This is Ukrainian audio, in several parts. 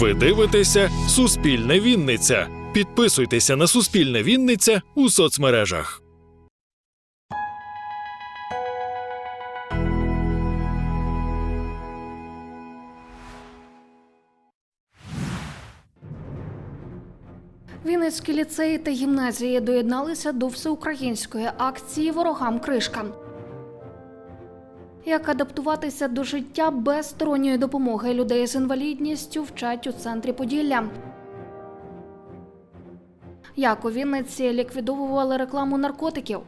Ви дивитеся Суспільне Вінниця. Підписуйтеся на Суспільне Вінниця у соцмережах. Вінницькі ліцеї та гімназії доєдналися до всеукраїнської акції Ворогам кришка. Як адаптуватися до життя без сторонньої допомоги людей з інвалідністю вчать у центрі Поділля. Як у Вінниці ліквідовували рекламу наркотиків.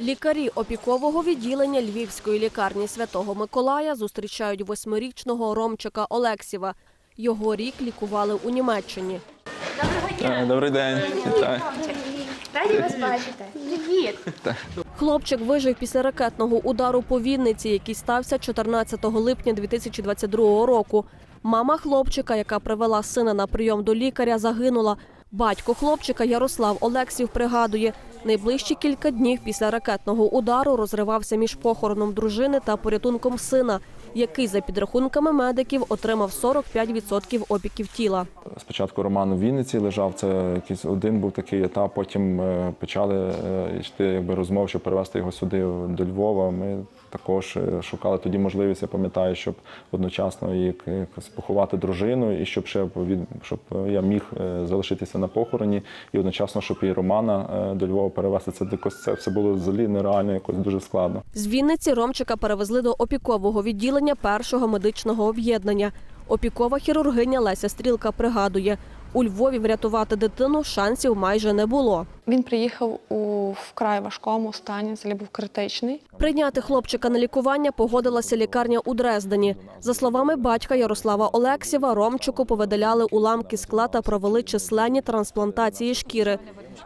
Лікарі опікового відділення Львівської лікарні Святого Миколая зустрічають восьмирічного Ромчика Олексєва. Його рік лікували у Німеччині. Так, Добрий день. Вітаю. Раді вас бачити. Привіт. Хлопчик вижив після ракетного удару по Вінниці, який стався 14 липня 2022 року. Мама хлопчика, яка привела сина на прийом до лікаря, загинула. Батько хлопчика Ярослав Олексів пригадує, найближчі кілька днів після ракетного удару розривався між похороном дружини та порятунком сина, який, за підрахунками медиків, отримав 45% опіків тіла. Спочатку Роман у Вінниці лежав, це якийсь один був такий етап. Потім е, почали е, йти якби розмов, щоб перевести його сюди до Львова. Ми також е, шукали тоді можливість, я пам'ятаю, щоб одночасно якось поховати дружину, і щоб ще щоб я міг е, залишитися на похороні, і одночасно, щоб і Романа е, до Львова перевезти. Це якось це все було взагалі нереально, якось дуже складно. З Вінниці Ромчика перевезли до опікового відділення першого медичного об'єднання. Опікова хірургиня Леся Стрілка пригадує, у Львові врятувати дитину шансів майже не було. Він приїхав у вкрай важкому стані, взагалі був критичний. Прийняти хлопчика на лікування погодилася лікарня у Дрездені. За словами батька Ярослава Олексєва, Ромчику повидаляли уламки скла та провели численні трансплантації шкіри.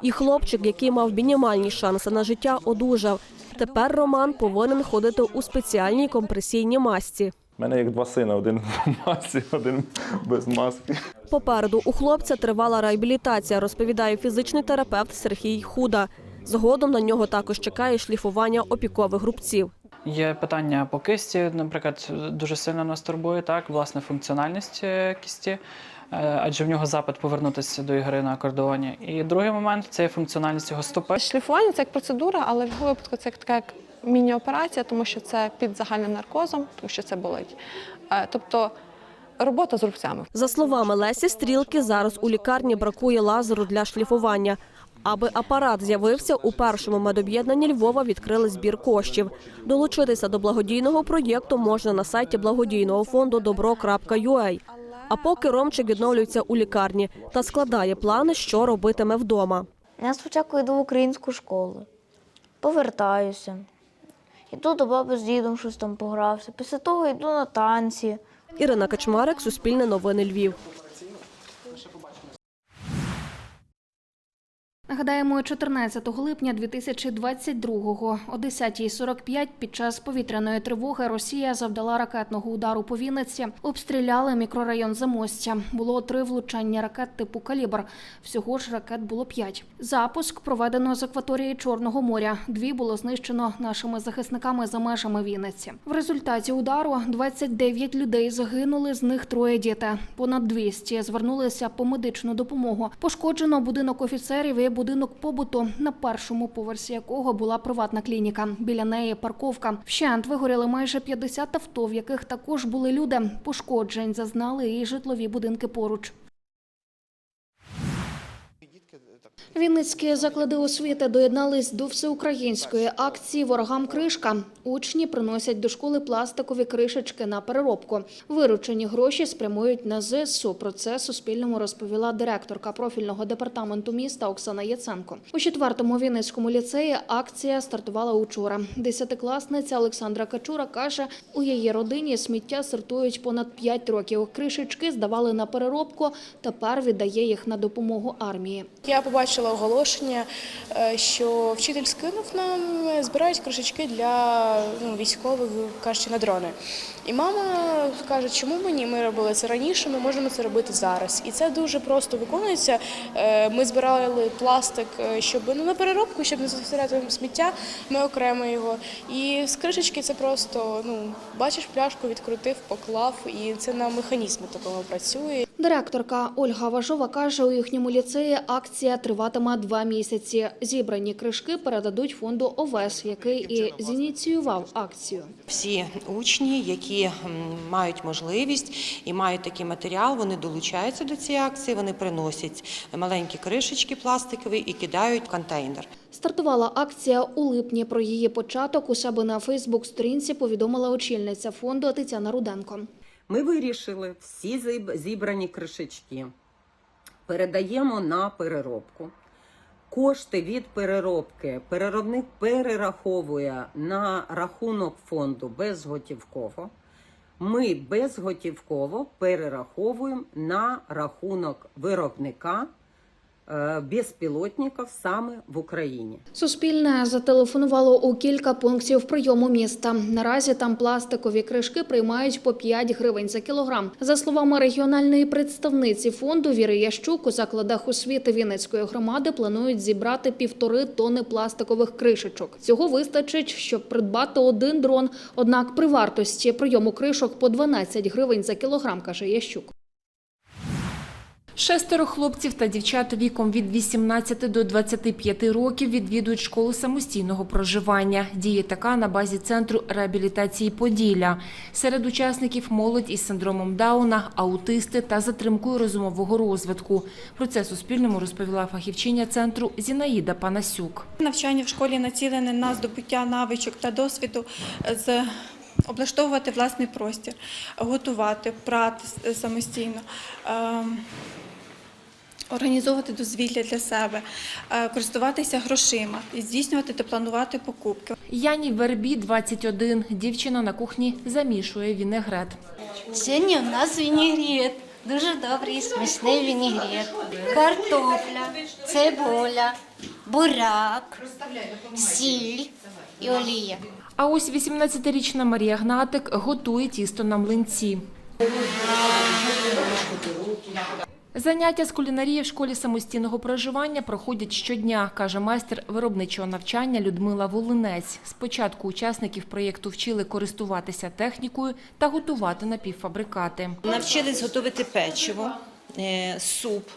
І хлопчик, який мав мінімальні шанси на життя, одужав. Тепер Роман повинен ходити у спеціальній компресійній масці. У мене як два сина: один в масці, один без маски. Попереду у хлопця тривала реабілітація, розповідає фізичний терапевт Сергій Худа. Згодом на нього також чекає шліфування опікових грубців. Є питання по кисті, наприклад, дуже сильно нас турбує так, власне, функціональність е, кісті, адже в нього запит повернутися до ігри на акордеоні. І другий момент це є функціональність його стопи. Шліфування це як процедура, але в його випадку це як така як міні-операція, тому що це під загальним наркозом, тому що це болить. Е, Тобто робота з рубцями. За словами Лесі Стрілки, зараз у лікарні бракує лазеру для шліфування. Аби апарат з'явився, у першому медоб'єднанні Львова відкрили збір коштів. Долучитися до благодійного проєкту можна на сайті благодійного фонду добро.ua. А поки Ромчик відновлюється у лікарні та складає плани, що робитиме вдома. Я спочатку йду в українську школу, повертаюся. Йду до баби з дідом щось там погрався. Після того йду на танці. Ірина Качмарик, Суспільне новини Львів. Нагадаємо, 14 липня 2022-го о 10.45 під час повітряної тривоги Росія завдала ракетного удару по Вінниці. Обстріляли мікрорайон Замостя. Було три влучання ракет типу «Калібр». Всього ж ракет було п'ять. Запуск проведено з акваторії Чорного моря. Дві було знищено нашими захисниками за межами Вінниці. В результаті удару 29 людей загинули, з них троє діти. Понад 200 звернулися по медичну допомогу. Пошкоджено будинок офіцерів і будинок побуту, на першому поверсі якого була приватна клініка. Біля неї парковка. Вщент вигоріли майже 50 авто, в яких також були люди. Пошкоджень зазнали і житлові будинки поруч. Вінницькі заклади освіти доєднались до всеукраїнської акції Ворогам кришка. Учні приносять до школи пластикові кришечки на переробку. Виручені гроші спрямують на ЗСУ. Про це Суспільному розповіла директорка профільного департаменту міста Оксана Яценко. У четвертому Вінницькому ліцеї акція стартувала учора. Десятикласниця Олександра Качура каже, у її родині сміття сортують понад 5 років. Кришечки здавали на переробку. Тепер віддає їх на допомогу армії. Я побачила побачила оголошення, е, що вчитель скинув нам, е, збирають кришечки для ну, військових, кажучи, на дрони. І мама каже, чому мені ми робили це раніше, ми можемо це робити зараз. І це дуже просто виконується. Е, Ми збирали пластик, щоб ну, на переробку, щоб не засоряти сміття, ми окремо його. І з кришечки це просто ну, бачиш пляшку, відкрутив, поклав, і це на механізмі такому працює. Директорка Ольга Важова каже, у їхньому ліцеї акція триватиме два місяці. Зібрані кришки передадуть фонду ОВЕС, який і зініціював акцію. Всі учні, які мають можливість і мають такий матеріал, вони долучаються до цієї акції, вони приносять маленькі кришечки пластикові і кидають в контейнер. Стартувала акція у липні. Про її початок у себе на Фейсбук-сторінці повідомила очільниця фонду Тетяна Руденко. Ми вирішили всі зібрані кришечки передаємо на переробку. Кошти від переробки переробник перераховує на рахунок фонду безготівково. Ми безготівково перераховуємо на рахунок виробника безпілотників саме в Україні. Суспільне зателефонувало у кілька пунктів прийому міста. Наразі там пластикові кришки приймають по 5 гривень за кілограм. За словами регіональної представниці фонду Віри Ящук, у закладах освіти Вінницької громади планують зібрати півтори тони пластикових кришечок. Цього вистачить, щоб придбати один дрон. Однак при вартості прийому кришок по 12 гривень за кілограм, каже Ящук. Шестеро хлопців та дівчат віком від 18 до 25 років відвідують школу самостійного проживання. Діє така на базі центру реабілітації Поділля. Серед учасників молодь із синдромом Дауна, аутисти та затримкою розумового розвитку. Про це Суспільному розповіла фахівчиня центру Зінаїда Панасюк. Навчання в школі націлене на здобуття навичок та досвіду з облаштовувати власний простір, готувати, прати самостійно. Організовувати дозвілля для себе, е, користуватися грошима, і здійснювати та планувати покупки. Яні Вербі, 21. Дівчина на кухні замішує вінегрет. Сьогодні у нас вінігрет. Дуже добрий, смачний вінігрет. Картопля, цибуля, буряк, сіль і олія. А ось 18-річна Марія Гнатик готує тісто на млинці. Заняття з кулінарії в школі самостійного проживання проходять щодня, каже майстер виробничого навчання Людмила Волинець. Спочатку учасників проєкту вчили користуватися технікою та готувати напівфабрикати. Навчились готувати печиво, е, суп.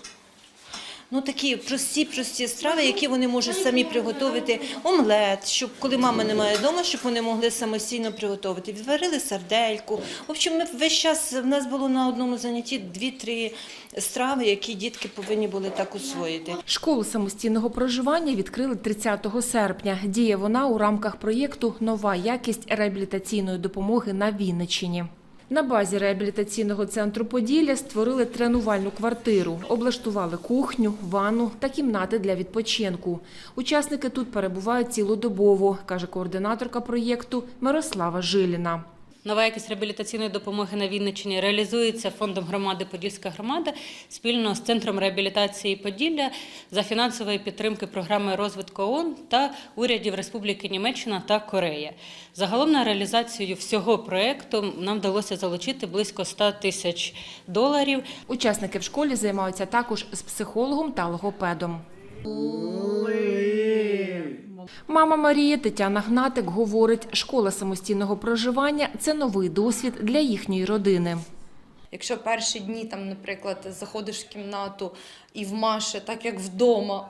Ну, такі прості, прості страви, які вони можуть самі приготувати. Омлет, щоб коли мама немає вдома, щоб вони могли самостійно приготувати. Відварили сардельку. В общем, ми весь час в нас було на одному занятті дві-три страви, які дітки повинні були так усвоїти. Школу самостійного проживання відкрили 30 серпня. Діє вона у рамках проєкту Нова якість реабілітаційної допомоги на Вінниччині. На базі реабілітаційного центру Поділля створили тренувальну квартиру, облаштували кухню, ванну та кімнати для відпочинку. Учасники тут перебувають цілодобово, каже координаторка проєкту Мирослава Жиліна. Нова якість реабілітаційної допомоги на Вінниччині реалізується фондом громади Подільська громада спільно з центром реабілітації Поділля за фінансової підтримки програми розвитку ООН та урядів Республіки Німеччина та Корея. Загалом на реалізацію всього проекту нам вдалося залучити близько 100 тисяч доларів. Учасники в школі займаються також з психологом та логопедом. Мама Марії Тетяна Гнатик говорить, школа самостійного проживання – це новий досвід для їхньої родини. Якщо перші дні, там, наприклад, заходиш в кімнату і в Маші, так як вдома,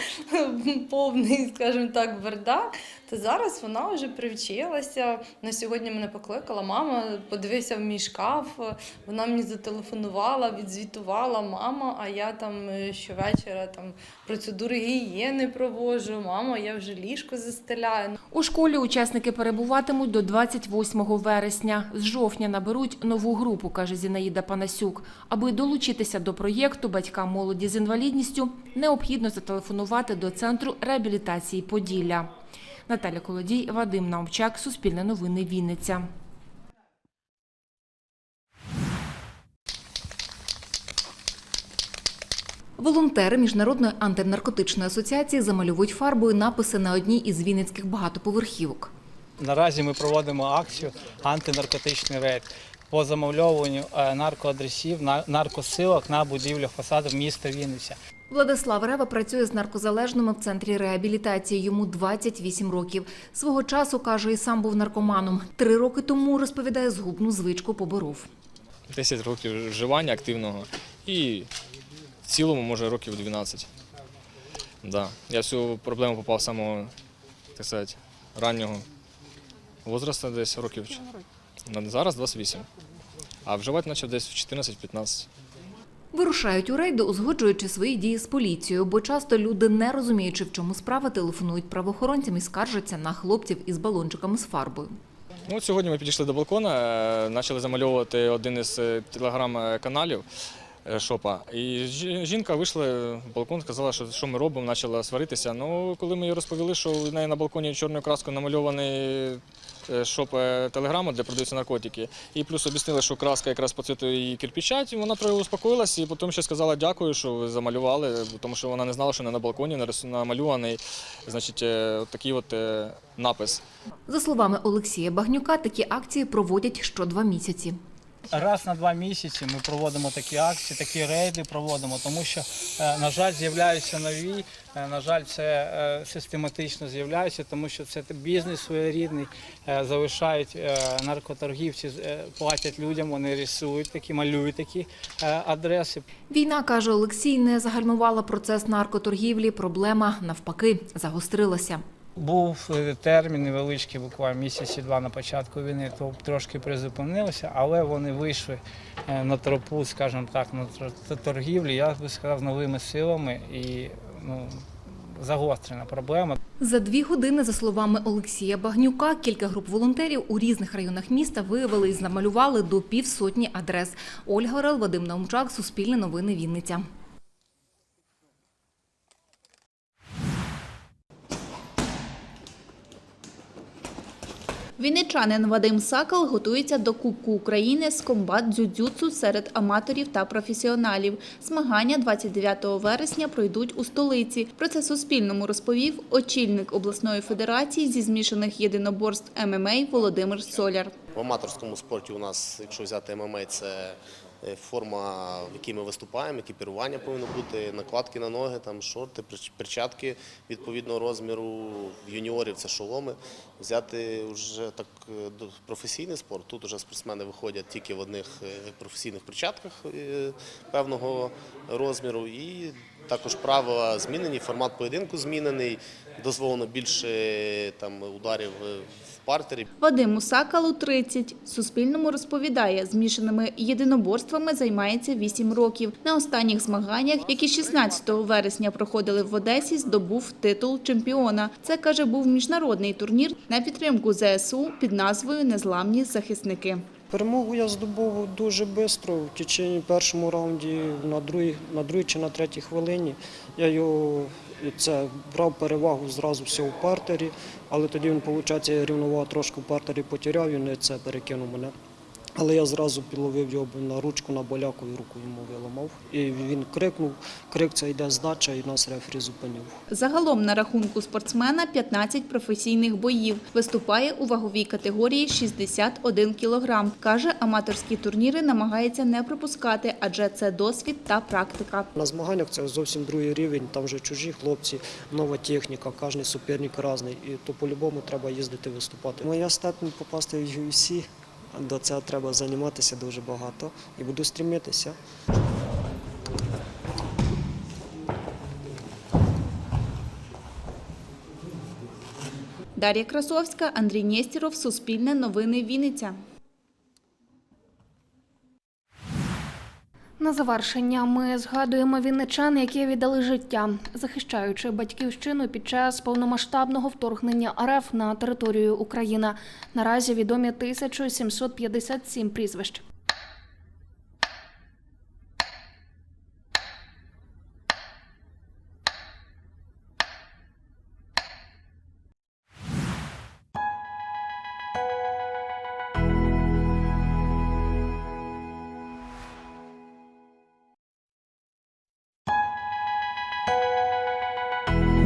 повний, скажімо так, бардак, то зараз вона вже привчилася. На сьогодні мене покликала мама, подивися в мій шкаф. Вона мені зателефонувала, відзвітувала мама, а я там е, щовечора там процедури гігієни проводжу. Мама, я вже ліжко застеляю. У школі учасники перебуватимуть до 28 вересня. З жовтня наберуть нову групу, каже Зінаїда Панасюк. Аби долучитися до проєкту батькам молоді з інвалідністю, необхідно зателефонувати до Центру реабілітації Поділля. Наталя Колодій, Вадим Наумчак, Суспільне новини, Вінниця. Волонтери Міжнародної антинаркотичної асоціації замальовують фарбою написи на одній із вінницьких багатоповерхівок. Наразі ми проводимо акцію антинаркотичний рейд по замовлюванню е, наркоадресів, на- наркосилок на будівлях фасадів міста Вінниця. Владислав Рева працює з наркозалежними в центрі реабілітації. Йому 28 років. Свого часу каже, і сам був наркоманом. Три роки тому розповідає, згубну звичку поборов. 10 років вживання активного і в цілому, може, років 12. Да. Я в цю проблему попав з самого, так сказати, раннього возрасту, десь років. Зараз 28. А вживати почав десь в 14-15. Вирушають у рейди, узгоджуючи свої дії з поліцією, бо часто люди, не розуміючи, в чому справа, телефонують правоохоронцям і скаржаться на хлопців із балончиками з фарбою. Ну, сьогодні ми підійшли до балкона, е, почали замальовувати один із е, телеграм-каналів е, шопа. І жінка вийшла в балкон, сказала, що, що ми робимо, почала сваритися. Ну, коли ми їй розповіли, що в неї на балконі чорною краскою намальований шоп е, телеграму, де продаються наркотики, і плюс об'яснили, що краска якраз по її кирпічать. вона трохи успокоїлась, і потім ще сказала дякую, що ви замалювали, тому що вона не знала, що не на балконі намальований значить, е, такий от е, напис. За словами Олексія Багнюка, такі акції проводять що два місяці. Раз на два місяці ми проводимо такі акції, такі рейди проводимо, тому що, е, на жаль, з'являються нові. е, На жаль, це е, систематично з'являється, тому що це бізнес своєрідний. Залишають наркоторгівці, платять людям, вони рисують такі, малюють такі адреси. Війна, каже Олексій, не загальмувала процес наркоторгівлі. Проблема навпаки загострилася. Був е, термін невеличкий, буквально місяці два на початку війни, то трошки призупинилося, але вони вийшли е, на тропу, скажімо так, на торгівлі, я би сказав, новими силами і ну, загострена проблема. За дві години, за словами Олексія Багнюка, кілька груп волонтерів у різних районах міста виявили і намалювали до півсотні адрес. Ольга Орел, Вадим Наумчак, Суспільне новини Вінниця. Вінничанин Вадим Сакал готується до Кубку України з комбат дзюдзюцу серед аматорів та професіоналів. Змагання 29 вересня пройдуть у столиці. Про це Суспільному розповів очільник обласної федерації зі змішаних єдиноборств ММА Володимир Соляр. В аматорському спорті у нас, якщо взяти ММА, це е, форма, в якій ми виступаємо, екіпірування повинно бути, накладки на ноги, там шорти, перчатки відповідного розміру. Юніорів це шоломи. Взяти вже так е, професійний спорт. Тут вже спортсмени виходять тільки в одних е, професійних перчатках е, певного розміру. І також правила змінені, формат поєдинку змінений. Дозволено більше там ударів е, в партері. Вадиму Сакалу 30. Суспільному розповідає, змішаними єдиноборствами займається 8 років. На останніх змаганнях, які 16 вересня проходили в Одесі, здобув титул чемпіона. Це, каже, був міжнародний турнір на підтримку ЗСУ під назвою Незламні захисники. Перемогу я здобув дуже швидко, в течение першому раунді, на другій, на другій чи на третій хвилині. Я його це брав перевагу зразу все в партері, але тоді він, виходить, я рівновагу трошки в партері потеряв, він це перекинув мене. Але я зразу підловив його на ручку, на боляку і руку йому виламав. І він крикнув, крик це йде здача, і нас рефері зупинив. Загалом на рахунку спортсмена 15 професійних боїв. Виступає у ваговій категорії 61 кілограм. Каже, аматорські турніри намагається не пропускати, адже це досвід та практика. На змаганнях це зовсім другий рівень, там вже чужі хлопці, нова техніка, кожен суперник різний. І то по-любому треба їздити виступати. Моя степень попасти в UFC, до цього треба займатися дуже багато і буду стрімитися. Дар'я Красовська, Андрій Нєстіров, Суспільне новини Вінниця. На завершення ми згадуємо вінничан, які віддали життя, захищаючи батьківщину під час повномасштабного вторгнення РФ на територію України. Наразі відомі 1757 прізвищ.